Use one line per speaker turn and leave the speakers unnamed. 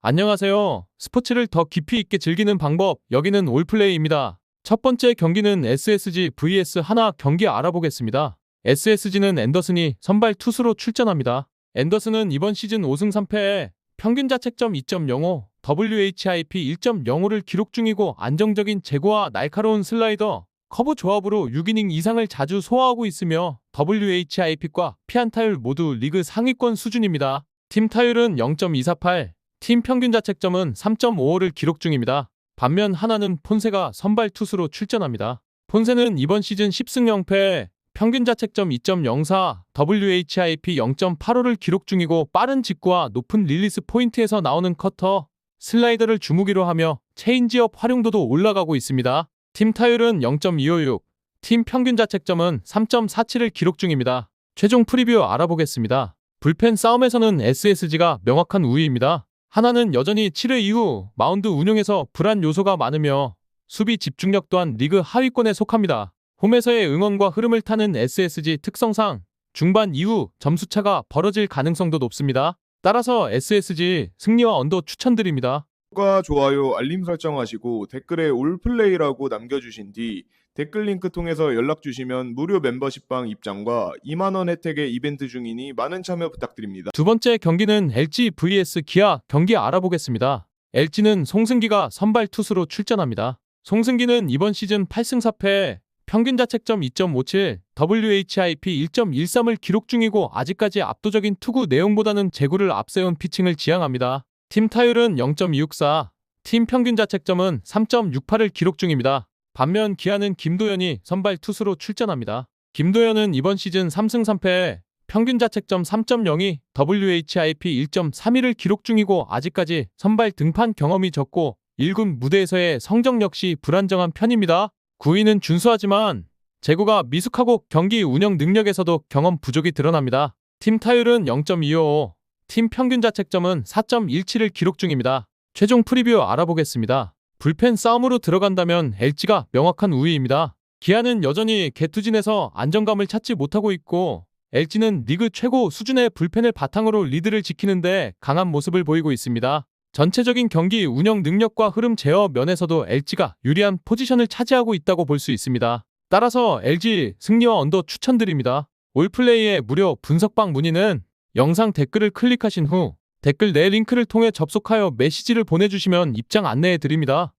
안녕하세요. 스포츠를 더 깊이 있게 즐기는 방법, 여기는 올플레이입니다. 첫 번째 경기는 SSG vs 하나 경기 알아보겠습니다. SSG는 앤더슨이 선발 투수로 출전합니다. 앤더슨은 이번 시즌 5승 3패에 평균 자책점 2.05, WHIP 1.05를 기록 중이고 안정적인 제구와 날카로운 슬라이더, 커브 조합으로 6이닝 이상을 자주 소화하고 있으며 WHIP과 피안타율 모두 리그 상위권 수준입니다. 팀 타율은 0.248, 팀 평균 자책점은 3.55를 기록 중입니다. 반면 하나는 폰세가 선발 투수로 출전합니다. 폰세는 이번 시즌 10승 0패, 평균 자책점 2.04, WHIP 0.85를 기록 중이고 빠른 직구와 높은 릴리스 포인트에서 나오는 커터, 슬라이더를 주무기로 하며 체인지업 활용도도 올라가고 있습니다. 팀 타율은 0.256, 팀 평균 자책점은 3.47을 기록 중입니다. 최종 프리뷰 알아보겠습니다. 불펜 싸움에서는 SSG가 명확한 우위입니다. 하나는 여전히 7회 이후 마운드 운용에서 불안 요소가 많으며 수비 집중력 또한 리그 하위권에 속합니다. 홈에서의 응원과 흐름을 타는 SSG 특성상 중반 이후 점수차가 벌어질 가능성도 높습니다. 따라서 SSG 승리와 언더 추천드립니다.
구독과 좋아요, 알림 설정하시고 댓글에 올플레이라고 남겨주신 뒤 댓글 링크 통해서 연락 주시면 무료 멤버십방 입장과 2만 원 혜택의 이벤트 중이니 많은 참여 부탁드립니다.
두 번째 경기는 LG vs 기아 경기 알아보겠습니다. LG는 송승기가 선발 투수로 출전합니다. 송승기는 이번 시즌 8승 4패 평균 자책점 2.57, WHIP 1.13을 기록 중이고 아직까지 압도적인 투구 내용보다는 제구를 앞세운 피칭을 지향합니다. 팀 타율은 0.264, 팀 평균 자책점은 3.68을 기록 중입니다. 반면 기아는 김도현이 선발 투수로 출전합니다. 김도현은 이번 시즌 3승 3패 평균 자책점 3.02, WHIP 1.31을 기록 중이고 아직까지 선발 등판 경험이 적고 1군 무대에서의 성적 역시 불안정한 편입니다. 9위는 준수하지만 제구가 미숙하고 경기 운영 능력에서도 경험 부족이 드러납니다. 팀 타율은 0.255, 팀 평균 자책점은 4.17을 기록 중입니다. 최종 프리뷰 알아보겠습니다. 불펜 싸움으로 들어간다면 LG가 명확한 우위입니다. 기아는 여전히 개투진에서 안정감을 찾지 못하고 있고 LG는 리그 최고 수준의 불펜을 바탕으로 리드를 지키는데 강한 모습을 보이고 있습니다. 전체적인 경기 운영 능력과 흐름 제어 면에서도 LG가 유리한 포지션을 차지하고 있다고 볼 수 있습니다. 따라서 LG 승리와 언더 추천드립니다. 올플레이의 무료 분석방 문의는 영상 댓글을 클릭하신 후 댓글 내 링크를 통해 접속하여 메시지를 보내주시면 입장 안내해 드립니다.